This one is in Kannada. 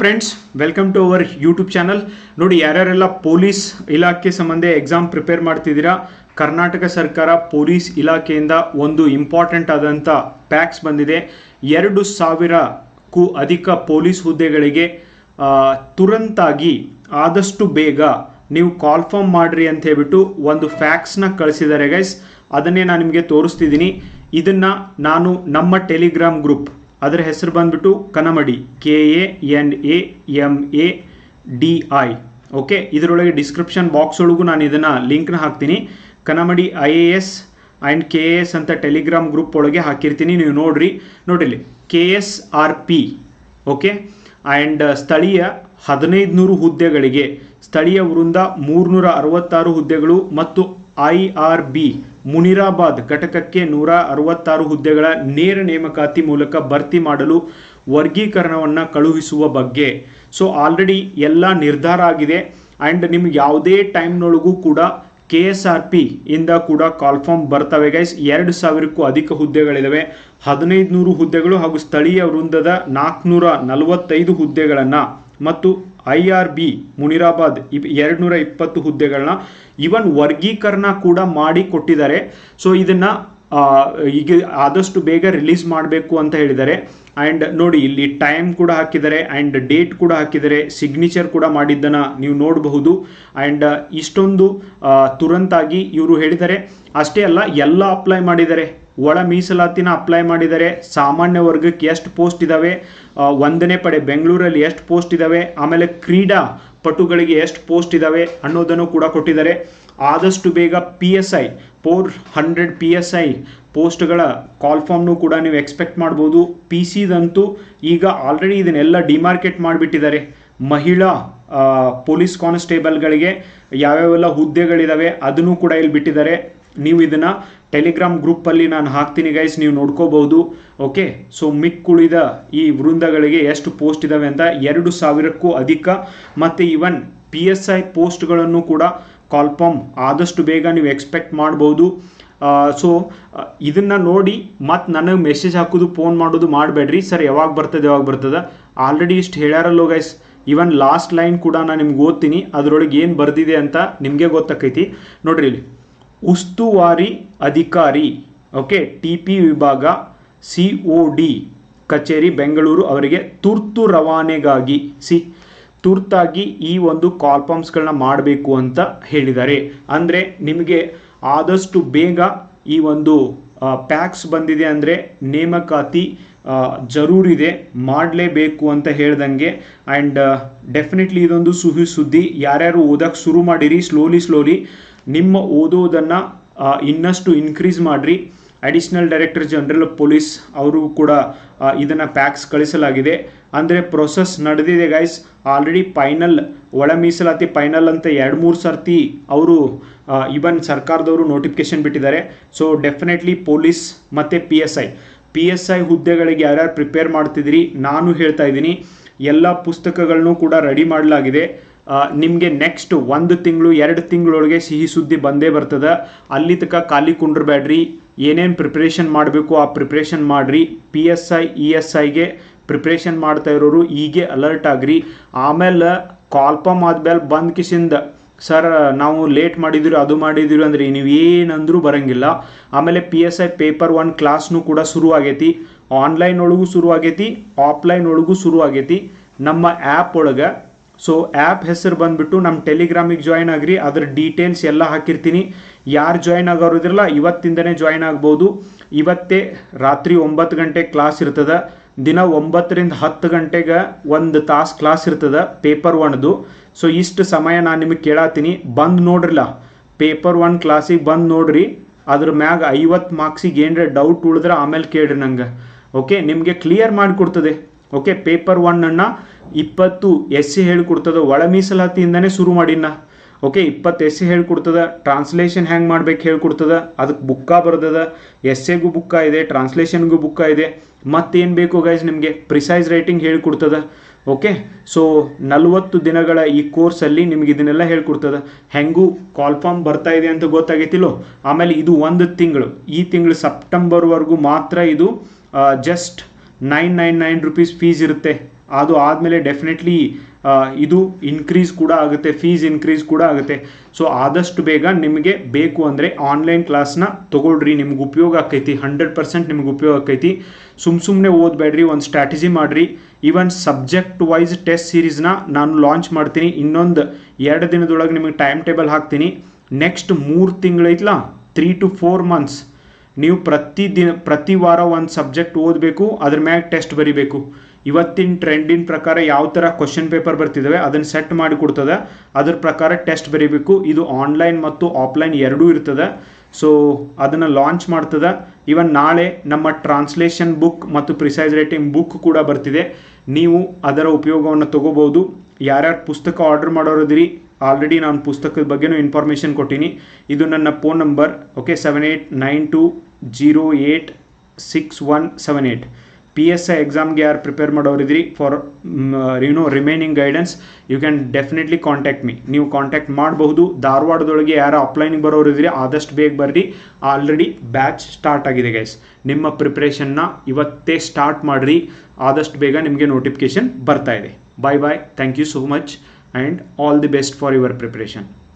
Friends welcome to our YouTube channel ನೋಡಿ, ಯಾರ್ಯಾರೆಲ್ಲ ಪೊಲೀಸ್ ಇಲಾಖೆ ಸಂಬಂಧ ಎಕ್ಸಾಮ್ ಪ್ರಿಪೇರ್ ಮಾಡ್ತಿದ್ದೀರಾ, ಕರ್ನಾಟಕ ಸರ್ಕಾರ ಪೊಲೀಸ್ ಇಲಾಖೆಯಿಂದ ಒಂದು ಇಂಪಾರ್ಟೆಂಟ್ ಆದಂಥ ಪ್ಯಾಕ್ಸ್ ಬಂದಿದೆ. ಎರಡು ಸಾವಿರಕ್ಕೂ ಅಧಿಕ ಪೊಲೀಸ್ ಹುದ್ದೆಗಳಿಗೆ ತುರಂತಾಗಿ ಆದಷ್ಟು ಬೇಗ ನೀವು ಕಾಲ್ಫಾರ್ಮ್ ಮಾಡ್ರಿ ಅಂತ ಹೇಳ್ಬಿಟ್ಟು ಒಂದು ಫ್ಯಾಕ್ಸ್ನ ಕಳಿಸಿದ್ದಾರೆ ಗೈಸ್ ಅದನ್ನೇ ನಾನು ನಿಮಗೆ ತೋರಿಸ್ತಿದ್ದೀನಿ. ಇದನ್ನು ನಾನು ನಮ್ಮ ಟೆಲಿಗ್ರಾಮ್ ಗ್ರೂಪ್ ಅದರ ಹೆಸರು ಬಂದ್ಬಿಟ್ಟು Kanamadi K A N A M A D I okay ಇದರೊಳಗೆ ಡಿಸ್ಕ್ರಿಪ್ಷನ್ ಬಾಕ್ಸ್ ಒಳಗೂ ನಾನು ಇದನ್ನು ಲಿಂಕ್ನ ಹಾಕ್ತೀನಿ. Kanamadi I A S and K A S ಅಂತ ಟೆಲಿಗ್ರಾಮ್ ಗ್ರೂಪ್ ಒಳಗೆ ಹಾಕಿರ್ತೀನಿ. ನೀವು ನೋಡ್ರಿ. ನೋಡಿಲಿ K S R P okay and ಸ್ಥಳೀಯ ಹದಿನೈದು ನೂರು ಹುದ್ದೆಗಳಿಗೆ, ಸ್ಥಳೀಯ ವೃಂದ ಮೂರುನೂರ ಅರವತ್ತಾರು ಹುದ್ದೆಗಳು ಮತ್ತು ಐ ಆರ್ ಬಿ ಮುನಿರಾಬಾದ್ ಘಟಕಕ್ಕೆ ನೂರ ಅರವತ್ತಾರು ಹುದ್ದೆಗಳ ನೇರ ನೇಮಕಾತಿ ಮೂಲಕ ಭರ್ತಿ ಮಾಡಲು ವರ್ಗೀಕರಣವನ್ನು ಕಳುಹಿಸುವ ಬಗ್ಗೆ. ಸೊ ಆಲ್ರೆಡಿ ಎಲ್ಲ ನಿರ್ಧಾರ ಆಗಿದೆ. ಆ್ಯಂಡ್ ನಿಮ್ಗೆ ಯಾವುದೇ ಟೈಮ್ನೊಳಗೂ ಕೂಡ ಕೆ ಎಸ್ ಆರ್ ಪಿ ಇಂದ ಕೂಡ ಕಾಲ್ಫಾರ್ಮ್ ಬರ್ತವೆ ಗೈಸ್ ಎರಡು ಸಾವಿರಕ್ಕೂ ಅಧಿಕ ಹುದ್ದೆಗಳಿದ್ದಾವೆ ಹದಿನೈದು ನೂರು ಹುದ್ದೆಗಳು ಹಾಗೂ ಸ್ಥಳೀಯ ವೃಂದದ ನಾಲ್ಕುನೂರ ನಲವತ್ತೈದು ಹುದ್ದೆಗಳನ್ನು ಮತ್ತು ಐ ಆರ್ ಬಿ, ಮುನಿರಾಬಾದ್ ಎರಡು ನೂರ ಇಪ್ಪತ್ತು ಹುದ್ದೆಗಳನ್ನ ಇವನ್ ವರ್ಗೀಕರಣ ಕೂಡ ಮಾಡಿ ಕೊಟ್ಟಿದ್ದಾರೆ. ಸೊ ಇದನ್ನು ಈಗ ಆದಷ್ಟು ಬೇಗ ರಿಲೀಸ್ ಮಾಡಬೇಕು ಅಂತ ಹೇಳಿದ್ದಾರೆ. ಆ್ಯಂಡ್ ನೋಡಿ, ಇಲ್ಲಿ ಟೈಮ್ ಕೂಡ ಹಾಕಿದ್ದಾರೆ ಆ್ಯಂಡ್ ಡೇಟ್ ಕೂಡ ಹಾಕಿದ್ದಾರೆ ಸಿಗ್ನೇಚರ್ ಕೂಡ ಮಾಡಿದ್ದನ್ನು ನೀವು ನೋಡಬಹುದು. ಆ್ಯಂಡ್ ಇಷ್ಟೊಂದು ತುರಂತಾಗಿ ಇವರು ಹೇಳಿದ್ದಾರೆ. ಅಷ್ಟೇ ಅಲ್ಲ, ಎಲ್ಲ ಅಪ್ಲೈ ಮಾಡಿದ್ದಾರೆ. ಒಳ ಮೀಸಲಾತಿನ ಅಪ್ಲೈ ಮಾಡಿದರೆ ಸಾಮಾನ್ಯ ವರ್ಗಕ್ಕೆ ಎಷ್ಟು ಪೋಸ್ಟ್ ಇದ್ದಾವೆ ಒಂದನೇ ಪಡೆ ಬೆಂಗಳೂರಲ್ಲಿ ಎಷ್ಟು ಪೋಸ್ಟ್ ಇದ್ದಾವೆ ಆಮೇಲೆ ಕ್ರೀಡಾ ಪಟುಗಳಿಗೆ ಎಷ್ಟು ಪೋಸ್ಟ್ ಇದ್ದಾವೆ ಅನ್ನೋದನ್ನು ಕೂಡ ಕೊಟ್ಟಿದ್ದಾರೆ. ಆದಷ್ಟು ಬೇಗ P S I four hundred P S I ಪೋಸ್ಟ್ಗಳ call ಫಾರ್ಮ್ನು ಕೂಡ ನೀವು ಎಕ್ಸ್ಪೆಕ್ಟ್ ಮಾಡ್ಬೋದು. ಪಿ ಸಿದಂತೂ ಈಗ ಆಲ್ರೆಡಿ ಇದನ್ನೆಲ್ಲ ಡಿಮಾರ್ಕೆಟ್ ಮಾಡಿಬಿಟ್ಟಿದ್ದಾರೆ. ಮಹಿಳಾ ಪೊಲೀಸ್ ಕಾನ್ಸ್ಟೇಬಲ್ಗಳಿಗೆ ಯಾವ್ಯಾವೆಲ್ಲ ಹುದ್ದೆಗಳಿದ್ದಾವೆ ಅದನ್ನು ಕೂಡ ಇಲ್ಲಿ ಬಿಟ್ಟಿದ್ದಾರೆ. ನೀವು ಇದನ್ನು ಟೆಲಿಗ್ರಾಮ್ ಗ್ರೂಪಲ್ಲಿ ನಾನು ಹಾಕ್ತೀನಿ ಗೈಸ್ ನೀವು ನೋಡ್ಕೋಬಹುದು. ಓಕೆ ಸೊ ಮಿಕ್ಕುಳಿದ ಈ ವೃಂದಗಳಿಗೆ ಎಷ್ಟು ಪೋಸ್ಟ್ ಇದಾವೆ ಅಂತ ಎರಡು ಸಾವಿರಕ್ಕೂ ಅಧಿಕ. ಮತ್ತು ಇವನ್ ಪಿ ಎಸ್ ಐ ಪೋಸ್ಟ್ಗಳನ್ನು ಕೂಡ ಕಾಲ್ಪಮ್ ಆದಷ್ಟು ಬೇಗ ನೀವು ಎಕ್ಸ್ಪೆಕ್ಟ್ ಮಾಡ್ಬೋದು. ಸೊ ಇದನ್ನು ನೋಡಿ ಮತ್ತು ನನಗೆ ಮೆಸೇಜ್ ಹಾಕೋದು ಫೋನ್ ಮಾಡೋದು ಮಾಡಬೇಡ್ರಿ. ಸರ್, ಯಾವಾಗ ಬರ್ತದೆ ಯಾವಾಗ ಬರ್ತದೆ? ಆಲ್ರೆಡಿ ಇಷ್ಟು ಹೇಳ್ಯಾರಲ್ಲೋ ಗೈಸ್ ಇವನ್ ಲಾಸ್ಟ್ ಲೈನ್ ಕೂಡ ನಾನು ನಿಮ್ಗೆ ಓದ್ತೀನಿ. ಅದರೊಳಗೆ ಏನು ಬರ್ದಿದೆ ಅಂತ ನಿಮಗೆ ಗೊತ್ತಾಕೈತಿ. ನೋಡ್ರಿ ಇಲ್ಲಿ. ಉಸ್ತುವಾರಿ ಅಧಿಕಾರಿ, ಓಕೆ, ಟಿ ಪಿ ವಿಭಾಗ, ಸಿ ಒ ಡಿ, ಕಚೇರಿ, ಬೆಂಗಳೂರು ಅವರಿಗೆ ತುರ್ತು ರವಾನೆಗಾಗಿ, ಸಿ, ತುರ್ತಾಗಿ ಈ ಒಂದು ಕಾಲ್ ಫಾರ್ಮ್ಸ್ಗಳನ್ನ ಮಾಡಬೇಕು ಅಂತ ಹೇಳಿದ್ದಾರೆ. ಅಂದರೆ ನಿಮಗೆ ಆದಷ್ಟು ಬೇಗ ಈ ಒಂದು ಪ್ಯಾಕ್ಸ್ ಬಂದಿದೆ ಅಂದರೆ ನೇಮಕಾತಿ ಜರೂರಿದೆ, ಮಾಡಲೇಬೇಕು ಅಂತ ಹೇಳ್ದಂಗೆ. ಆ್ಯಂಡ್ ಡೆಫಿನೆಟ್ಲಿ ಇದೊಂದು ಸುಹಿ ಸುದ್ದಿ. ಯಾರ್ಯಾರು ಓದಕ್ಕೆ ಶುರು ಮಾಡಿರಿ, ಸ್ಲೋಲಿ ಸ್ಲೋಲಿ ನಿಮ್ಮ ಓದೋದನ್ನು ಇನ್ನಷ್ಟು ಇನ್ಕ್ರೀಸ್ ಮಾಡಿರಿ. ಅಡಿಷನಲ್ ಡೈರೆಕ್ಟರ್ ಜನರಲ್ ಪೊಲೀಸ್ ಅವರು ಕೂಡ ಇದನ್ನು ಪ್ಯಾಕ್ಸ್ ಕಳಿಸಲಾಗಿದೆ. ಅಂದರೆ ಪ್ರೊಸೆಸ್ ನಡೆದಿದೆ ಗೈಸ್ ಆಲ್ರೆಡಿ ಫೈನಲ್ ಒಳ ಮೀಸಲಾತಿ ಫೈನಲ್ ಅಂತ ಎರಡು ಮೂರು ಸರ್ತಿ ಅವರು ಇವನ್ ಸರ್ಕಾರದವರು ನೋಟಿಫಿಕೇಶನ್ ಬಿಟ್ಟಿದ್ದಾರೆ. ಸೊ ಡೆಫಿನೆಟ್ಲಿ ಪೊಲೀಸ್ ಮತ್ತು P S I P S I ಹುದ್ದೆಗಳಿಗೆ ಯಾರ್ಯಾರು ಪ್ರಿಪೇರ್ ಮಾಡ್ತಿದ್ದೀರಿ, ನಾನು ಹೇಳ್ತಾ ಇದ್ದೀನಿ. ಎಲ್ಲ ಪುಸ್ತಕಗಳನ್ನೂ ಕೂಡ ರೆಡಿ ಮಾಡಲಾಗಿದೆ. ನಿಮಗೆ ನೆಕ್ಸ್ಟ್ ಒಂದು ತಿಂಗಳು, ಎರಡು ತಿಂಗಳೊಳಗೆ ಸಿಹಿ ಸುದ್ದಿ ಬಂದೇ ಬರ್ತದೆ. ಅಲ್ಲಿ ತನಕ ಖಾಲಿ ಕುಂಡ್ರಬೇಡ್ರಿ ಏನೇನು ಪ್ರಿಪ್ರೇಷನ್ ಮಾಡಬೇಕು, ಆ ಪ್ರಿಪ್ರೇಷನ್ ಮಾಡಿರಿ. P S I E S ಐಗೆ preparation ಮಾಡ್ತಾ ಇರೋರು ಹೀಗೆ ಅಲರ್ಟ್ ಆಗ್ರಿ. ಆಮೇಲೆ ಕಾಲ್ಪಮ್ ಆದ್ಮೇಲೆ ಬಂದ್ ಕಿಸಿಂದ, ಸರ್, ನಾವು ಲೇಟ್ ಮಾಡಿದಿರಿ, ಅದು ಮಾಡಿದಿರಿ ಅಂದ್ರೆ ನೀವು ಏನಂದರೂ ಬರಂಗಿಲ್ಲ. ಆಮೇಲೆ P S I paper one ಕ್ಲಾಸ್ನು ಕೂಡ ಶುರು ಆಗೈತಿ. ಆನ್ಲೈನ್ ಒಳಗೂ ಶುರು ಆಗೈತಿ ಆಫ್ಲೈನ್ ಒಳಗೂ ಶುರು ಆಗೈತಿ. ನಮ್ಮ ಆ್ಯಪ್ ಒಳಗೆ ಸೊ ಆ್ಯಪ್ ಹೆಸರು ಬಂದ್ಬಿಟ್ಟು ನಮ್ಮ ಟೆಲಿಗ್ರಾಮಿಗೆ ಜಾಯ್ನ್ ಆಗ್ರಿ. ಅದ್ರ ಡೀಟೇಲ್ಸ್ ಎಲ್ಲ ಹಾಕಿರ್ತೀನಿ. ಯಾರು ಜಾಯ್ನ್ ಆಗೋರು ಇದ್ರಲ್ಲ, ಇವತ್ತಿಂದನೇ ಜಾಯ್ನ್ ಆಗ್ಬೋದು. ಇವತ್ತೇ ರಾತ್ರಿ ಒಂಬತ್ತು ಗಂಟೆ ಕ್ಲಾಸ್ ಇರ್ತದೆ. ದಿನ ಒಂಬತ್ತರಿಂದ ಹತ್ತು ಗಂಟೆಗೆ ಒಂದು ತಾಸು ಕ್ಲಾಸ್ ಇರ್ತದೆ ಪೇಪರ್ ಒನ್ದು ಸೊ ಇಷ್ಟು ಸಮಯ ನಾನು ನಿಮಗೆ ಕೇಳಾತೀನಿ. ಬಂದು ನೋಡ್ರಲ್ಲ. ಪೇಪರ್ ಒನ್ ಕ್ಲಾಸಿಗೆ ಬಂದು ನೋಡ್ರಿ. ಅದ್ರ ಮ್ಯಾಗ ಐವತ್ತು ಮಾರ್ಕ್ಸಿಗೆ ಏನರ ಡೌಟ್ ಉಳಿದ್ರೆ ಆಮೇಲೆ ಕೇಳ್ರಿ ನಂಗೆ. ಓಕೆ ನಿಮಗೆ ಕ್ಲಿಯರ್ ಮಾಡಿಕೊಡ್ತದೆ. ಓಕೆ ಪೇಪರ್ ಒನ್ನನ್ನು ಇಪ್ಪತ್ತು ಎಸ್ ಸಿ ಹೇಳ್ಕೊಡ್ತದೆ ಒಳ ಮೀಸಲಾತಿಯಿಂದನೇ ಶುರು ಮಾಡಿನ ಓಕೆ ಇಪ್ಪತ್ತು ಎಸ್ ಸಿ ಹೇಳ್ಕೊಡ್ತದ ಟ್ರಾನ್ಸ್ಲೇಷನ್ ಹೆಂಗೆ ಮಾಡ್ಬೇಕು ಹೇಳ್ಕೊಡ್ತದ ಅದಕ್ಕೆ ಬುಕ್ಕ ಬರ್ತದ ಎಸ್ ಎಗೂ ಬುಕ್ಕ ಇದೆ ಟ್ರಾನ್ಸ್ಲೇಷನ್ಗೂ ಬುಕ್ಕ ಇದೆ. ಮತ್ತೇನು ಬೇಕು ಗೈಸ್ ನಿಮಗೆ ಪ್ರಿಸೈಸ್ ರೈಟಿಂಗ್ ಹೇಳ್ಕೊಡ್ತದ. ಓಕೆ ಸೊ ನಲವತ್ತು ದಿನಗಳ ಈ ಕೋರ್ಸಲ್ಲಿ ನಿಮ್ಗೆ ಇದನ್ನೆಲ್ಲ ಹೇಳ್ಕೊಡ್ತದ. ಹೆಂಗೂ ಕಾಲ್ ಫಾರ್ಮ್ ಬರ್ತಾ ಇದೆ ಅಂತ ಗೊತ್ತಾಗೈತಿಲ್ಲೋ? ಆಮೇಲೆ ಇದು ಒಂದು ತಿಂಗಳು. ಈ ತಿಂಗಳು ಸೆಪ್ಟೆಂಬರ್ವರೆಗೂ ಮಾತ್ರ ಇದು just nine nine nine rupees fees ಇರುತ್ತೆ. ಅದು ಆದಮೇಲೆ ಡೆಫಿನೆಟ್ಲಿ ಇದು ಇನ್ಕ್ರೀಸ್ ಕೂಡ ಆಗುತ್ತೆ ಫೀಸ್ ಇನ್ಕ್ರೀಸ್ ಕೂಡ ಆಗುತ್ತೆ. ಸೊ ಆದಷ್ಟು ಬೇಗ ನಿಮಗೆ ಬೇಕು ಅಂದರೆ ಆನ್ಲೈನ್ ಕ್ಲಾಸ್ನ ತೊಗೊಳ್ರಿ, ನಿಮ್ಗೆ ಉಪಯೋಗ ಆಕೈತಿ ಹಂಡ್ರೆಡ್ ಪರ್ಸೆಂಟ್ ನಿಮ್ಗೆ ಉಪಯೋಗ ಆಕೈತಿ. ಸುಮ್ ಸುಮ್ಮನೆ ಓದಬೇಡ್ರಿ, ಒಂದು ಸ್ಟ್ರಾಟಜಿ ಮಾಡಿರಿ. ಈವನ್ ಸಬ್ಜೆಕ್ಟ್ ವೈಸ್ ಟೆಸ್ಟ್ ಸೀರೀಸ್ನ ನಾನು ಲಾಂಚ್ ಮಾಡ್ತೀನಿ, ಇನ್ನೊಂದು ಎರಡು ದಿನದೊಳಗೆ ನಿಮಗೆ ಟೈಮ್ ಟೇಬಲ್ ಹಾಕ್ತೀನಿ. ನೆಕ್ಸ್ಟ್ ಮೂರು ತಿಂಗಳೈತ್ಲಾ ತ್ರೀ ಟು ಫೋರ್ ಮಂತ್ಸ್ ನೀವು ಪ್ರತಿ ದಿನ, ಪ್ರತಿ ವಾರ ಒಂದು ಸಬ್ಜೆಕ್ಟ್ ಓದಬೇಕು, ಅದ್ರ ಮ್ಯಾಗ ಟೆಸ್ಟ್ ಬರಿಬೇಕು. ಇವತ್ತಿನ ಟ್ರೆಂಡಿನ ಪ್ರಕಾರ ಯಾವ ಥರ ಕ್ವಶನ್ ಪೇಪರ್ ಬರ್ತಿದ್ದಾವೆ ಅದನ್ನು ಸೆಟ್ ಮಾಡಿ ಕೊಡ್ತದೆ. ಅದ್ರ ಪ್ರಕಾರ ಟೆಸ್ಟ್ ಬರೀಬೇಕು. ಇದು ಆನ್ಲೈನ್ ಮತ್ತು ಆಫ್ಲೈನ್ ಎರಡೂ ಇರ್ತದೆ. ಸೊ ಅದನ್ನು ಲಾಂಚ್ ಮಾಡ್ತದೆ. ಇವನ್ ನಾಳೆ ನಮ್ಮ ಟ್ರಾನ್ಸ್ಲೇಷನ್ ಬುಕ್ ಮತ್ತು ಪ್ರಿಸೈಸ್ ರೇಟಿಂಗ್ ಬುಕ್ ಕೂಡ ಬರ್ತಿದೆ. ನೀವು ಅದರ ಉಪಯೋಗವನ್ನು ತಗೋಬೋದು ಯಾರ್ಯಾರು ಪುಸ್ತಕ ಆರ್ಡರ್ ಮಾಡೋರಿದ್ದೀರಿ ಆಲ್ರೆಡಿ ನಾನು ಪುಸ್ತಕದ ಬಗ್ಗೆನೂ ಇನ್ಫಾರ್ಮೇಷನ್ ಕೊಟ್ಟೀನಿ. ಇದು ನನ್ನ phone number okay seven eight nine two zero eight six one seven eight P S I ಎಕ್ಸಾಮ್ಗೆ ಯಾರು prepare ಮಾಡೋರಿದ್ರಿ? For you know remaining guidance you can definitely contact me ನೀವು ಕಾಂಟ್ಯಾಕ್ಟ್ ಮಾಡಬಹುದು. ಧಾರವಾಡದೊಳಗೆ ಯಾರು ಅಪ್ಲೈನಿಗೆ ಬರೋರಿದ್ರಿ, ಆದಷ್ಟು ಬೇಗ ಬರ್ರಿ. ಆಲ್ರೆಡಿ ಬ್ಯಾಚ್ ಸ್ಟಾರ್ಟ್ ಆಗಿದೆ ಗೈಸ್ ನಿಮ್ಮ ಪ್ರಿಪ್ರೇಷನ್ನ ಇವತ್ತೇ ಸ್ಟಾರ್ಟ್ ಮಾಡಿರಿ. ಆದಷ್ಟು ಬೇಗ ನಿಮಗೆ ನೋಟಿಫಿಕೇಶನ್ ಬರ್ತಾ ಇದೆ. Bye bye thank you so much and all the best for your preparation